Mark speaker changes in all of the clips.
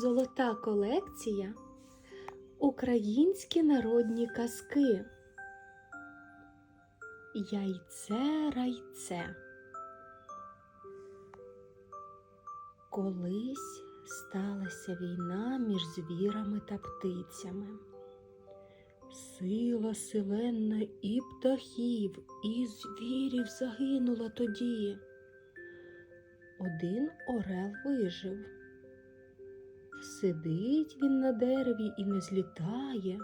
Speaker 1: Золота колекція Українські народні казки. Яйце райце. Колись сталася війна між звірами та птицями. Сила силенна і птахів, і звірів загинула тоді. Один орел вижив. Сидить він на дереві і не злітає,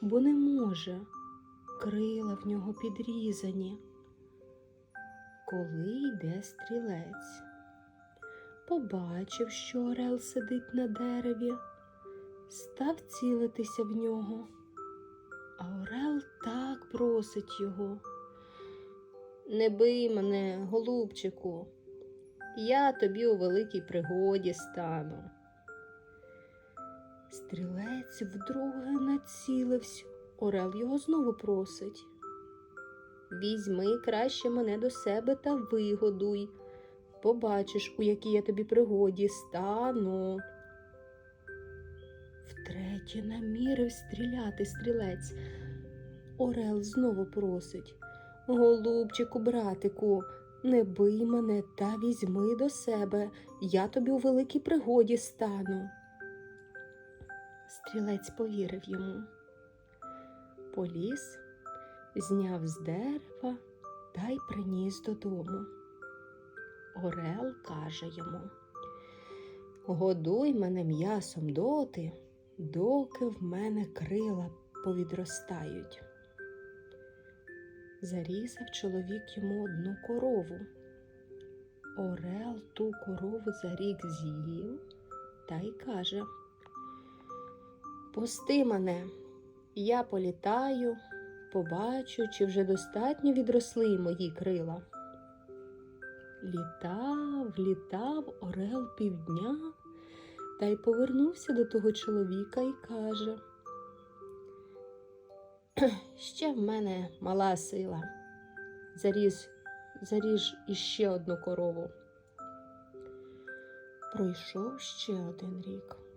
Speaker 1: бо не може. Крила в нього підрізані. Коли йде стрілець, побачив, що орел сидить на дереві, став цілитися в нього. А орел так просить його. Не бий мене, голубчику, я тобі у великій пригоді стану. Стрілець вдруге націлився. Орел його знову просить. Візьми краще мене до себе та вигодуй. Побачиш, у якій я тобі пригоді стану. Втретє намірив стріляти стрілець. Орел знову просить. Голубчику, братику, не бий мене та візьми до себе, я тобі у великій пригоді стану. Стрілець повірив йому. Поліз, зняв з дерева та й приніс додому. Орел каже йому Годуй мене м'ясом доти, доки в мене крила повідростають. Зарізав чоловік йому одну корову. Орел ту корову за рік з'їв та й каже Пусти мене, я політаю, побачу, чи вже достатньо відросли мої крила. Літав, літав орел півдня та й повернувся до того чоловіка і каже Ще в мене мала сила. Заріж, заріж іще одну корову. Пройшов ще один рік.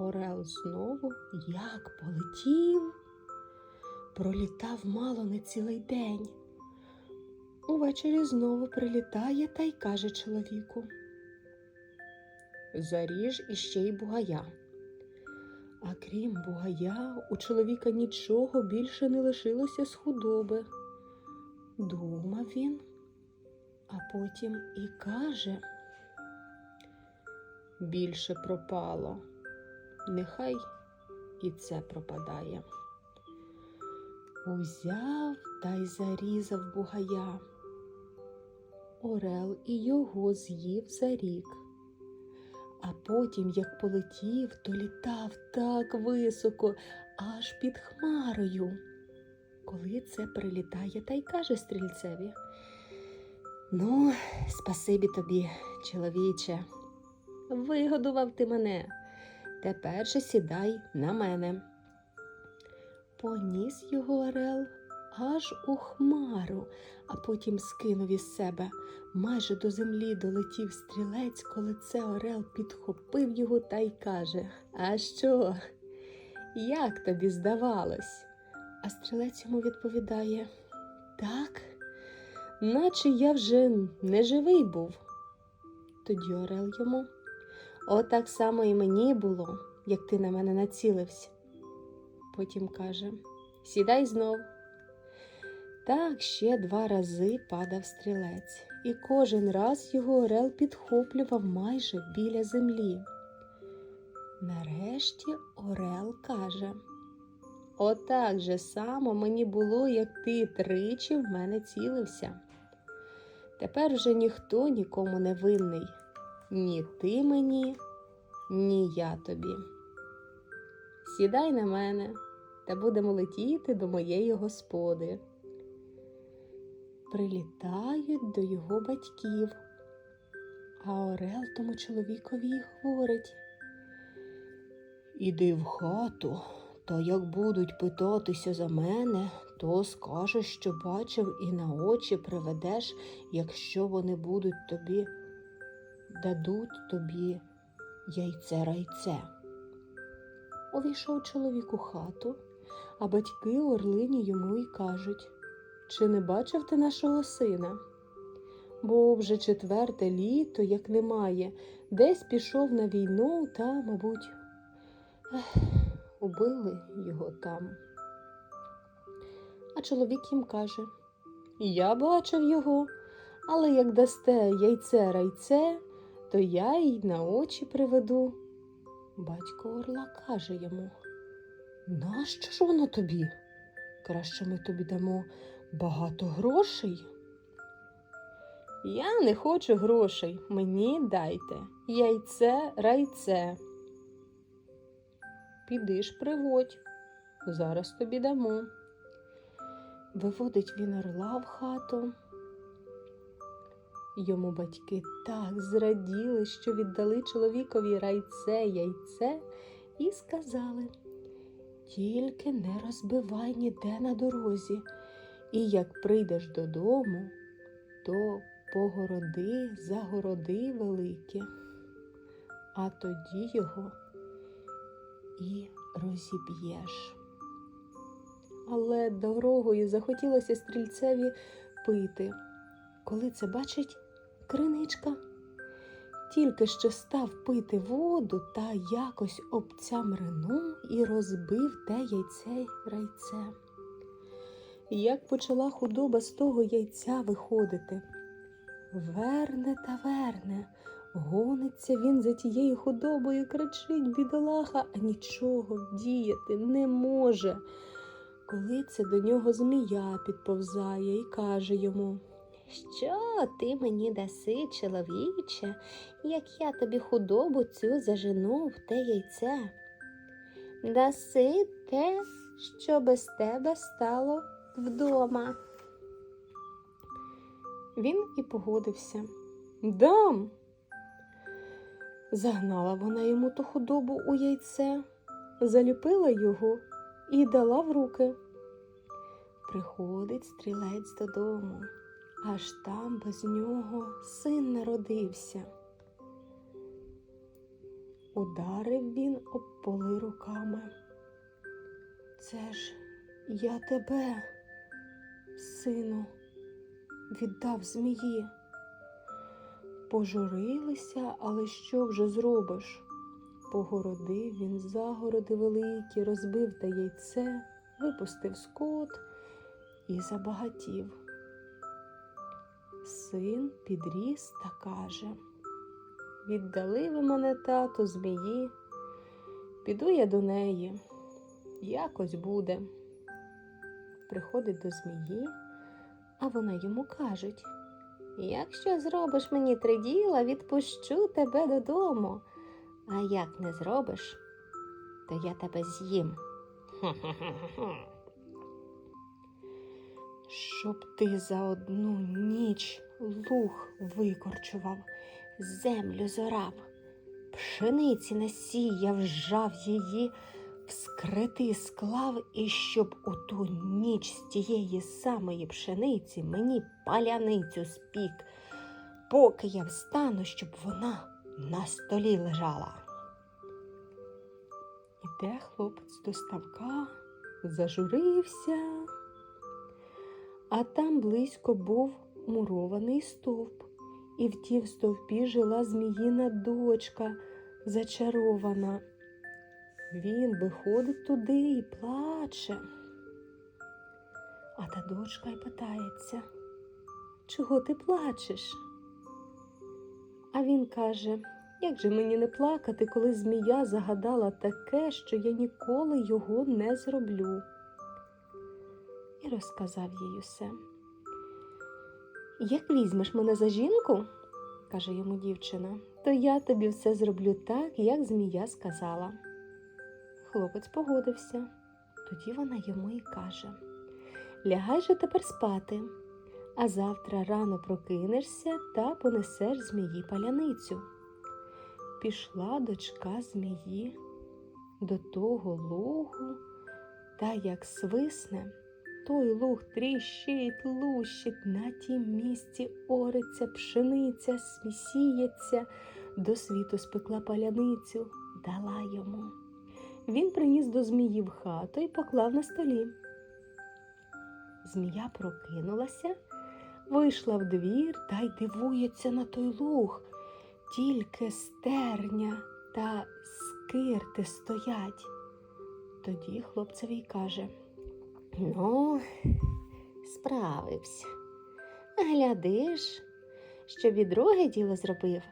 Speaker 1: Орел знову як полетів, пролітав мало не цілий день. Увечері знову прилітає та й каже чоловіку. Заріж іще й бугая. А крім бугая, у чоловіка нічого більше не лишилося з худоби. Думав він, а потім і каже більше пропало нехай і це пропадає. Узяв та й зарізав бугая. Орел і його з'їв за рік. А потім, як полетів, то літав так високо, аж під хмарою. Коли це прилітає та й каже стрільцеві. Ну, спасибі тобі, чоловіче, вигодував ти мене. Тепер же сідай на мене. Поніс його орел аж у хмару, а потім скинув із себе. Майже до землі долетів стрілець, коли це орел підхопив його та й каже А що? Як тобі здавалось? А стрілець йому відповідає Так, наче я вже не живий був. Тоді орел йому. Отак само і мені було, як ти на мене націлився. Потім каже Сідай знов. Так ще два рази падав стрілець, і кожен раз його орел підхоплював майже біля землі. Нарешті Орел каже Отак же само мені було, як ти тричі в мене цілився. Тепер вже ніхто нікому не винний ні ти мені, ні я тобі. Сідай на мене та будемо летіти до моєї господи. Прилітають до його батьків, а Орел тому чоловікові говорить Іди в хату, та як будуть питатися за мене, то скажеш, що бачив, і на очі приведеш, якщо вони будуть тобі дадуть тобі яйце райце. Увійшов чоловік у хату, а батьки орлині йому й кажуть Чи не бачив ти нашого сина? Бо вже четверте літо, як немає, десь пішов на війну та, мабуть, ех, убили його там. А чоловік їм каже Я бачив його, але як дасте яйце райце, то я й на очі приведу. Батько орла каже йому Нащо ж воно тобі? Краще ми тобі дамо багато грошей. Я не хочу грошей, мені дайте яйце райце. Піди ж приводь, зараз тобі дамо. Виводить він орла в хату. Йому батьки так зраділи, що віддали чоловікові райце яйце і сказали тільки не розбивай ніде на дорозі, і як прийдеш додому, то погороди загороди великі, а тоді його і розіб'єш. Але дорогою захотілося стрільцеві пити. Коли це бачить криничка, тільки що став пити воду та якось обцямринув і розбив те яйце райце. Як почала худоба з того яйця виходити, верне та верне, гониться він за тією худобою, кричить бідолаха, а нічого вдіяти не може. Коли це до нього змія підповзає і каже йому Що ти мені даси, чоловіче, як я тобі худобу цю зажену в те яйце? Даси те, що без тебе стало вдома. Він і погодився. Дам. Загнала вона йому ту худобу у яйце, заліпила його і дала в руки. Приходить стрілець додому, аж там без нього син народився. Ударив він об поли руками. Це ж я тебе, сину, віддав змії. Пожурилися, але що вже зробиш? Погородив він загороди великі, розбив та яйце, випустив скот і забагатів. Син підріс та каже Віддали ви мене, тату, змії, піду я до неї, якось буде. Приходить до змії, а вона йому кажуть Якщо зробиш мені три діла, відпущу тебе додому. А як не зробиш, то я тебе з'їм. Щоб ти за одну ніч луг викорчував, землю зорав, пшениці насіяв, жав її, вскрити склав, і щоб у ту ніч з тієї самої пшениці мені паляницю спік, поки я встану, щоб вона на столі лежала. Іде хлопець до ставка, зажурився, а там близько був мурований стовп, і в тім стовпі жила зміїна дочка зачарована. Він виходить туди і плаче. А та дочка й питається, чого ти плачеш? А він каже, як же мені не плакати, коли змія загадала таке, що я ніколи його не зроблю. Розказав їй усе. Як візьмеш мене за жінку, каже йому дівчина, то я тобі все зроблю так, як змія сказала. Хлопець погодився. Тоді вона йому і каже Лягай же тепер спати, а завтра рано прокинешся та понесеш змії паляницю. Пішла дочка змії до того лугу, та як свисне, той луг тріщить, лущить, на тім місці ориться, пшениця, смісіється, до світу спекла паляницю, дала йому. Він приніс до змії в хату і поклав на столі. Змія прокинулася, вийшла в двір та й дивується на той луг. Тільки стерня та скирти стоять. Тоді хлопцеві каже: Ну, справився. Глядиш, що і друге діло зробив,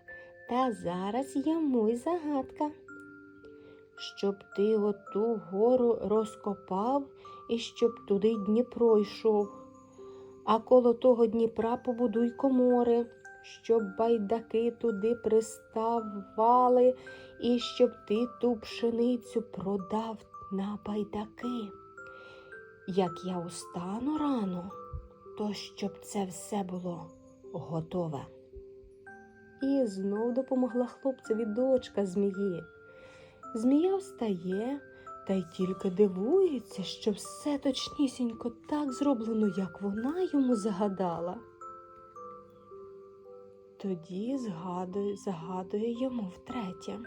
Speaker 1: та зараз йому й загадка. Щоб ти оту гору розкопав і щоб туди Дніпро йшов. А коло того Дніпра побудуй комори, щоб байдаки туди приставали, і щоб ти ту пшеницю продав на байдаки. Як я устану рано, то щоб це все було готове. І знов допомогла хлопцеві дочка змії. Змія встає та й тільки дивується, що все точнісінько так зроблено, як вона йому загадала. Тоді згадує, загадує йому втретє,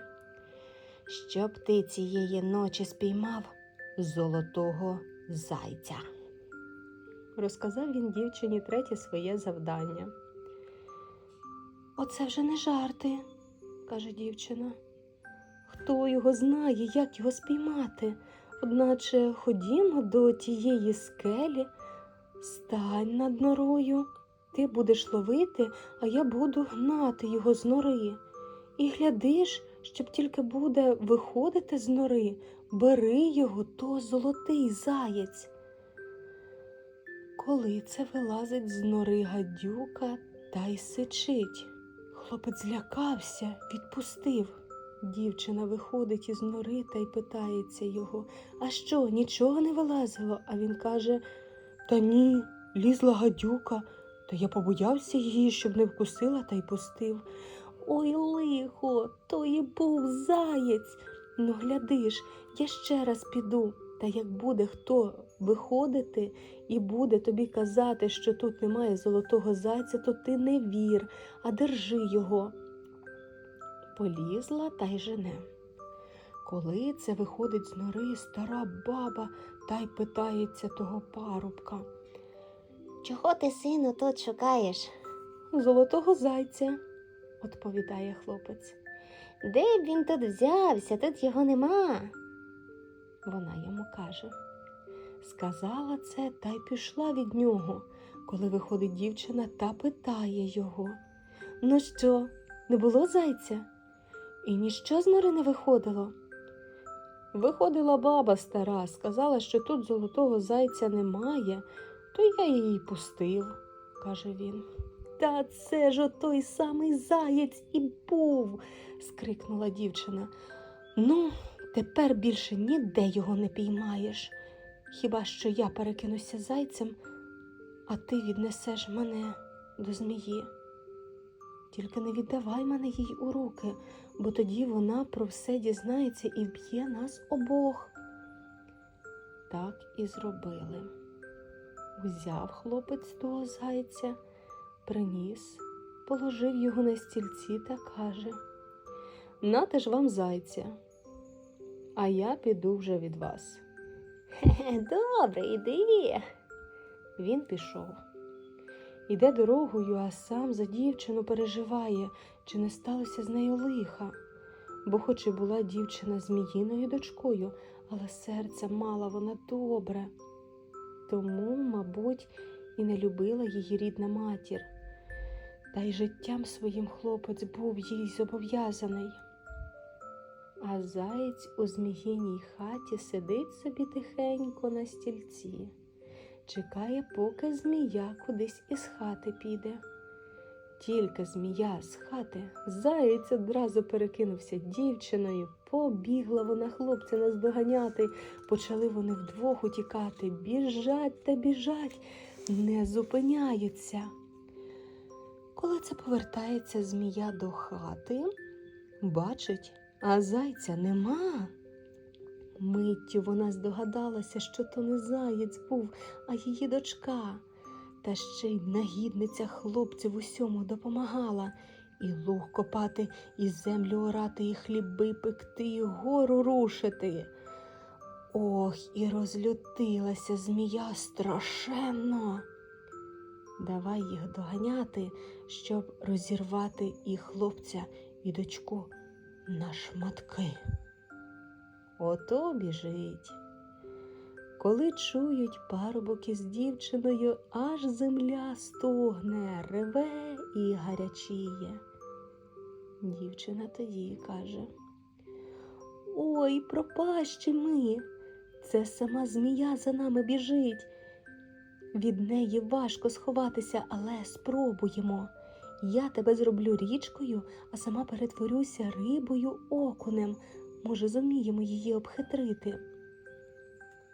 Speaker 1: щоб ти цієї ночі спіймав золотого зайця. Розказав він дівчині третє своє завдання. Оце вже не жарти, каже дівчина. Хто його знає, як його спіймати? Одначе ходімо до тієї скелі, стань над норою, ти будеш ловити, а я буду гнати його з нори. І глядиш, щоб тільки буде виходити з нори, бери його, то золотий заєць. Коли це вилазить з нори гадюка та й сичить. Хлопець злякався, відпустив. Дівчина виходить із нори та й питається його, а що, нічого не вилазило? А він каже Та ні, лізла гадюка, то я побоявся її, щоб не вкусила та й пустив. Ой, лихо, то і був заєць. Ну, глядиш, я ще раз піду. Та як буде хто виходити і буде тобі казати, що тут немає золотого зайця, то ти не вір, а держи його полізла та й жене. Коли це виходить з нори стара баба та й питається того парубка.
Speaker 2: Чого ти, сину, тут шукаєш?
Speaker 1: Золотого зайця, відповідає хлопець.
Speaker 2: Де б він тут взявся? Тут його нема.
Speaker 1: Вона йому каже. Сказала це та й пішла від нього, коли виходить дівчина та питає його. Ну що, не було зайця? І ніщо з нори не виходило. Виходила баба стара, сказала, що тут золотого зайця немає, то я її пустив, каже він. Та це ж отой самий заєць і був, скрикнула дівчина. Ну, тепер більше ніде його не піймаєш. Хіба що я перекинуся зайцем, а ти віднесеш мене до змії. Тільки не віддавай мене їй у руки, бо тоді вона про все дізнається і вб'є нас обох. Так і зробили. Узяв хлопець того зайця, приніс, положив його на стільці та каже Нате ж вам зайця, а я піду вже від вас.
Speaker 2: Добре, іди.
Speaker 1: Він пішов. Іде дорогою, а сам за дівчину переживає, чи не сталося з нею лиха. Бо, хоч і була дівчина зміїною дочкою, але серце мала вона добре. Тому, мабуть, і не любила її рідна матір. Та й життям своїм хлопець був їй зобов'язаний. А заєць у зміїній хаті сидить собі тихенько на стільці чекає, поки змія кудись із хати піде. Тільки змія з хати, заєць одразу перекинувся дівчиною, побігла вона хлопця наздоганяти, почали вони вдвох утікати, біжать та біжать, не зупиняються. Коли це повертається змія до хати, бачить, а зайця нема. Миттю вона здогадалася, що то не заєць був, а її дочка, та ще й нагідниця хлопців усьому допомагала, і луг копати, і землю орати, і хліби пекти, і гору рушити. Ох, і розлютилася змія страшенно. Давай їх доганяти, щоб розірвати і хлопця, і дочку на шматки. Ото біжить. Коли чують парубок із дівчиною, аж земля стогне, реве і гарячіє. Дівчина тоді каже: Ой, пропащі ми! Це сама змія за нами біжить. Від неї важко сховатися, але спробуємо. Я тебе зроблю річкою, а сама перетворюся рибою окунем. Може, зуміємо її обхитрити.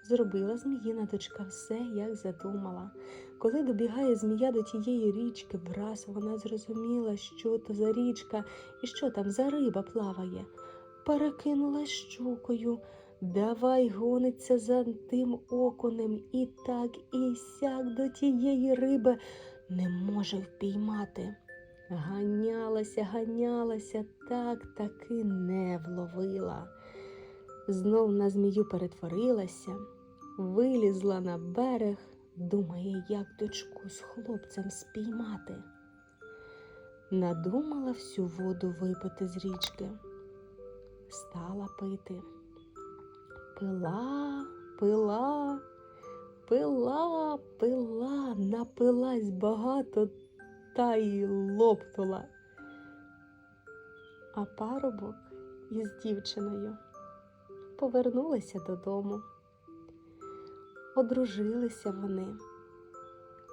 Speaker 1: Зробила зміїна дочка все, як задумала. Коли добігає змія до тієї річки, враз вона зрозуміла, що то за річка і що там за риба плаває. Перекинулась щукою, давай гониться за тим окунем, і так і сяк до тієї риби не може впіймати. Ганялася, ганялася, так таки не вловила. Знов на змію перетворилася, вилізла на берег, думає, як дочку з хлопцем спіймати. Надумала всю воду випити з річки, стала пити. Пила, пила, пила, пила, напилась багато та й лопнула. А парубок із дівчиною повернулися додому. Одружилися вони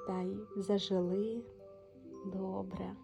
Speaker 1: та й зажили добре.